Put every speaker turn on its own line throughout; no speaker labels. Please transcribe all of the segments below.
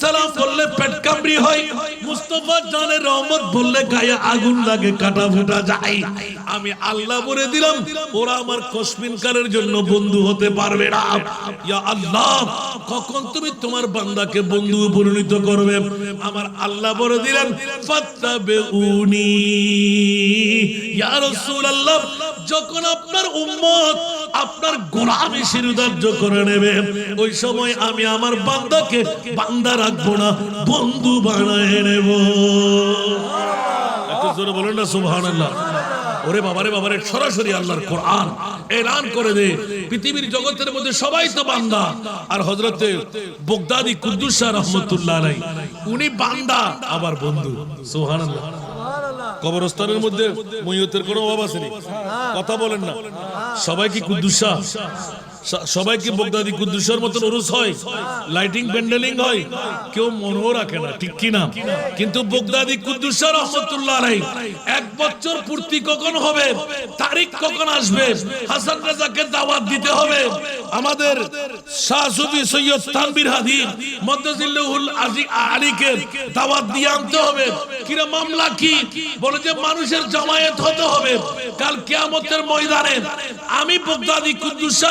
সালাম বললে পেট কামড়ি হয়। মুস্তফা জানের রহমত বললে গায়ে আগুন লাগে, কাটা ফুটা যায়। আমি আল্লাহ বলে দিলাম, ওরা আমার কসমিন জন্য বন্ধু হতে পারবে না। ইয়া আল্লাহ, কখন তুমি তোমার বান্দাকে বন্ধু পরিণত করবে? আমার আল্লাহ বলে দিলেন, ফাত্তাবিউনি। ইয়া রাসূলুল্লাহ, যখন আপনার উম্মত আপনার গোলামি শিরুদার্য করে নেবে। ওই সময় আমি আমার বান্দাকে বান্দা রাখব না, বন্ধু বানায় নেব। বলেন না, সুবহানাল্লাহ। ওরে বাবারে বাবারে, সরাসরি আল্লাহর কোরআন এলান করে দে। পৃথিবীর জগতের মধ্যে সবাই তো বান্দা। আর হযরতে বগদাদি কুদ্দুস রহমাতুল্লাহ উনি বান্দা, আবার বন্ধু। সুবহানাল্লাহ। কবরস্থানের মধ্যে মৈয়তের কোনো অভাব আছেনি কথা বলেন না। সবাই কি কুদ্দুসা সবাই কি বগদাদি কুদ্দুসার মতন উরুস হয় লাইটিং প্যান্ডেলিং হয়, কেউ মনেও রাখে না, ঠিক কি না? কিন্তু বগদাদি কুদ্দুসা রহমতুল্লাহ আলাইহি এক বছর পূর্তি কখন হবে, তারিখ কখন আসবে? হাসান রাজাকে দাওয়াত দিতে হবে। আমাদের শাহ সুফি সৈয়দ তানবীর হাদি মদ্দাজিল্লাহুল আজি আলীকে দাওয়াত দিয়ে আনতে হবে। কিরা মামলা কি? বলে যে মানুষের জমায়েত হতে হবে। কাল কিয়ামতের ময়দানে আমি বগদাদি কুদ্দুসা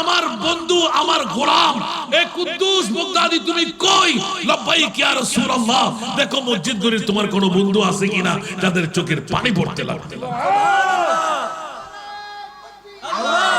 আমার বন্ধু, আমার গোলাম। এ কুদ্দুস বাগদাদি তুমি কই? রম্বাই কি আর রাসূলুল্লাহ? দেখো মসজিদ গলির তোমার কোনো বন্ধু আছে কিনা, যাদের চোখের পানি পড়তে লাগবে। সুবহানাল্লাহ আল্লাহ!